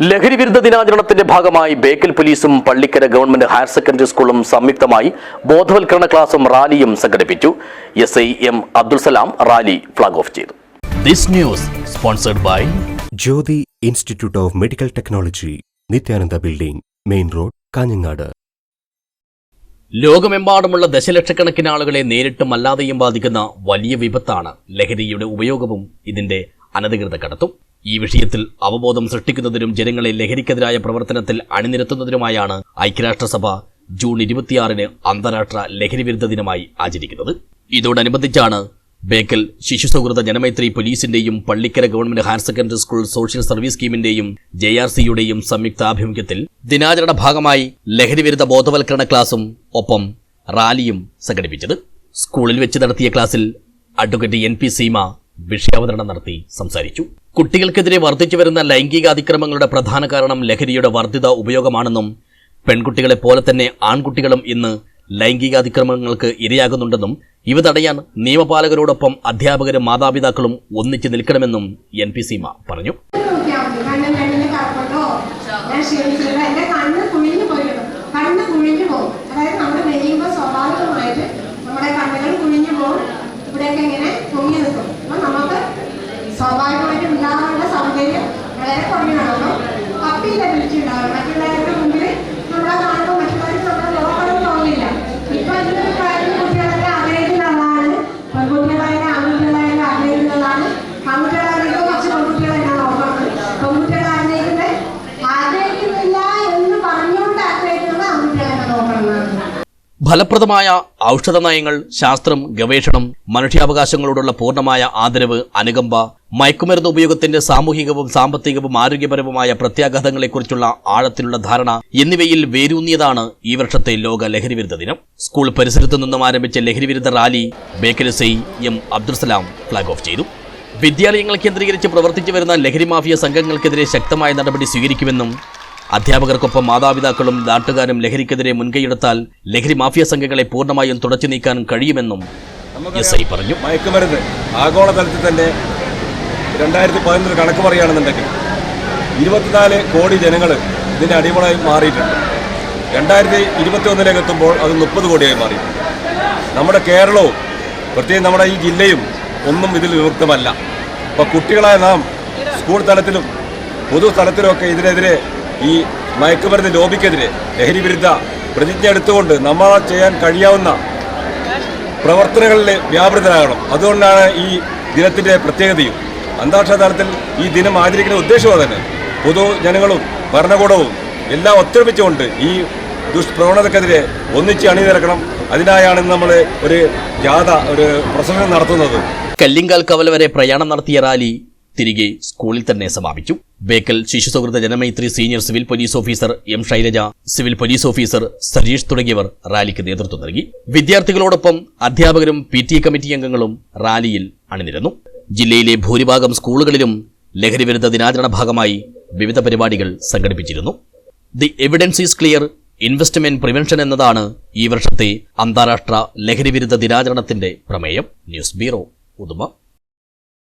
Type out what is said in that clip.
ലഹരി വിരുദ്ധ ദിനാചരണത്തിന്റെ ഭാഗമായി ബേക്കൽ പോലീസും പള്ളിക്കര ഗവൺമെന്റ് ഹയർ സെക്കൻഡറി സ്കൂളും സംയുക്തമായി ബോധവൽക്കരണ ക്ലാസും റാലിയും സംഘടിപ്പിച്ചു. S I M Abdul Salam rally flag off ചെയ്തു. This news sponsored by Jyothi institute of medical technology Nithyananda building main road Kanhangad. ലോകമെമ്പാടുമുള്ള ദശലക്ഷക്കണക്കിന് ആളുകളെ നേരിട്ടും അല്ലാതെയും ബാധിക്കുന്ന വലിയ വിപത്താണ് ലഹരിയുടെ ഉപയോഗവും ഇതിന്റെ അനധികൃത കടത്തും. ഈ വിഷയത്തിൽ അവബോധം സൃഷ്ടിക്കുന്നതിനും ജനങ്ങളെ ലഹരിക്കെതിരായ പ്രവർത്തനത്തിൽ അണിനിരത്തുന്നതിനുമായാണ് ഐക്യരാഷ്ട്രസഭ ജൂൺ ഇരുപത്തിയാറിന് അന്താരാഷ്ട്ര ലഹരി വിരുദ്ധ ദിനമായി ആചരിക്കുന്നത്. ഇതോടനുബന്ധിച്ചാണ് ബേക്കൽ ശിശു സൗഹൃദ ജനമൈത്രി പോലീസിന്റെയും Pallikkara government higher secondary school social service സ്കീമിന്റെയും J R സിയുടെയും സംയുക്താഭിമുഖ്യത്തിൽ ദിനാചരണ ഭാഗമായി ലഹരി വിരുദ്ധ ബോധവൽക്കരണ ക്ലാസും ഒപ്പം റാലിയും സംഘടിപ്പിച്ചത്. സ്കൂളിൽ വെച്ച് നടത്തിയ ക്ലാസ്സിൽ അഡ്വക്കേറ്റ് എൻ പി സീമ വിഷയാവതരണം നടത്തി സംസാരിച്ചു. കുട്ടികൾക്കെതിരെ വർദ്ധിച്ചു വരുന്ന ലൈംഗിക അതിക്രമങ്ങളുടെ പ്രധാന കാരണം ലഹരിയുടെ വർദ്ധിത ഉപയോഗമാണെന്നും പെൺകുട്ടികളെ പോലെ തന്നെ ആൺകുട്ടികളും ഇന്ന് ലൈംഗിക അതിക്രമങ്ങൾക്ക് ഇരയാകുന്നുണ്ടെന്നും ഇവ തടയാൻ നിയമപാലകരോടൊപ്പം അധ്യാപകരും മാതാപിതാക്കളും ഒന്നിച്ചു നിൽക്കണമെന്നും എൻ പി സീമ പറഞ്ഞു. അതായത് സ്വാഭാവികമായിട്ട് നമ്മുടെ കണ്ണുകൾ കുഴിഞ്ഞു പോകും. ഇവിടെയൊക്കെ ഇങ്ങനെ പൊങ്ങി É, Camila, ഫലപ്രദമായ ഔഷധ നയങ്ങൾ ശാസ്ത്രം ഗവേഷണം മനുഷ്യാവകാശങ്ങളോടുള്ള പൂർണമായ ആദരവ് അനുകമ്പ മയക്കുമരുന്ന് ഉപയോഗത്തിന്റെ സാമൂഹികവും സാമ്പത്തികവും ആരോഗ്യപരവുമായ പ്രത്യാഘാതങ്ങളെക്കുറിച്ചുള്ള ആഴത്തിലുള്ള ധാരണ എന്നിവയിൽ വേരൂന്നിയതാണ് ഈ വർഷത്തെ ലോക ലഹരിവിരുദ്ധ ദിനം. സ്കൂൾ പരിസരത്തു നിന്നും ആരംഭിച്ച ലഹരിവിരുദ്ധ റാലി ബേക്കലസൈ എം അബ്ദുൾസലാം ഫ്ളാഗ് ഓഫ് ചെയ്തു. വിദ്യാലയങ്ങൾ കേന്ദ്രീകരിച്ച് പ്രവർത്തിച്ചു വരുന്ന ലഹരി മാഫിയ സംഘങ്ങൾക്കെതിരെ ശക്തമായ നടപടി സ്വീകരിക്കുമെന്നും അധ്യാപകർക്കൊപ്പം മാതാപിതാക്കളും നാട്ടുകാരും ലഹരിക്കെതിരെ മുൻകൈയെടുത്താൽ ലഹരി മാഫിയ സംഘങ്ങളെ പൂർണമായും തുടച്ചു നീക്കാൻ കഴിയുമെന്നും എസ് ഐ പറഞ്ഞു. മയക്കുമരുന്ന് ആഗോളതലത്തിൽ തന്നെ രണ്ടായിരത്തി പതിനൊന്നിൽ കണക്ക് പറയുകയാണെന്നുണ്ടെങ്കിൽ ഇരുപത്തിനാല് കോടി ജനങ്ങൾ ഇതിന്റെ അടിമകളായി മാറിയിട്ടുണ്ട്. രണ്ടായിരത്തി ഇരുപത്തി ഒന്നിലേക്ക് എത്തുമ്പോൾ അത് മുപ്പത് കോടിയായി മാറി. നമ്മുടെ കേരളവും പ്രത്യേകം നമ്മുടെ ഈ ജില്ലയും ഒന്നും ഇതിൽ വിമുക്തമല്ല. അപ്പോൾ കുട്ടികളായ നാം സ്കൂൾ തലത്തിലും പൊതു പൊതുസ്ഥലത്തിലുമൊക്കെ ഇതിനെതിരെ ഈ മയക്കുമരുന്ന് ലോബിക്കെതിരെ ലഹരി വിരുദ്ധ പ്രതിജ്ഞ എടുത്തുകൊണ്ട് നമ്മൾ ചെയ്യാൻ കഴിയാവുന്ന പ്രവർത്തനങ്ങളിൽ വ്യാപൃതരാകണം. അതുകൊണ്ടാണ് ഈ ദിനത്തിന്റെ പ്രത്യേകതയും. അന്താരാഷ്ട്ര തലത്തിൽ ഈ ദിനം ആചരിക്കുന്ന ഉദ്ദേശം തന്നെ പൊതുജനങ്ങളും ഭരണകൂടവും എല്ലാം ഒത്തൊരുമിച്ചുകൊണ്ട് ഈ ദുഷ്പ്രവണതക്കെതിരെ ഒന്നിച്ച് അണിനിരക്കണം. അതിനായാണ് നമ്മൾ ഒരു ജാഥ ഒരു പ്രസംഗം നടത്തുന്നത്. കല്ലിങ്കാൽ കവല വരെ പ്രയാണം നടത്തിയ റാലി തിരികെ സ്കൂളിൽ തന്നെ സമാപിച്ചു. ബേക്കൽ ശിശു സൗഹൃദ Janamaithri senior civil police officer M Shailaja civil police officer Sareesh തുടങ്ങിയവർ റാലിക്ക് നേതൃത്വം നൽകി. വിദ്യാർത്ഥികളോടൊപ്പം അധ്യാപകരും പി കമ്മിറ്റി അംഗങ്ങളും റാലിയിൽ അണിനിരന്നു. ജില്ലയിലെ ഭൂരിഭാഗം സ്കൂളുകളിലും ലഹരിവിരുദ്ധ ദിനാചരണ ഭാഗമായി വിവിധ പരിപാടികൾ സംഘടിപ്പിച്ചിരുന്നു. The evidence is clear investment prevention എന്നതാണ് ഈ വർഷത്തെ അന്താരാഷ്ട്ര ലഹരിവിരുദ്ധ ദിനാചരണത്തിന്റെ പ്രമേയം. News bureau Uduma.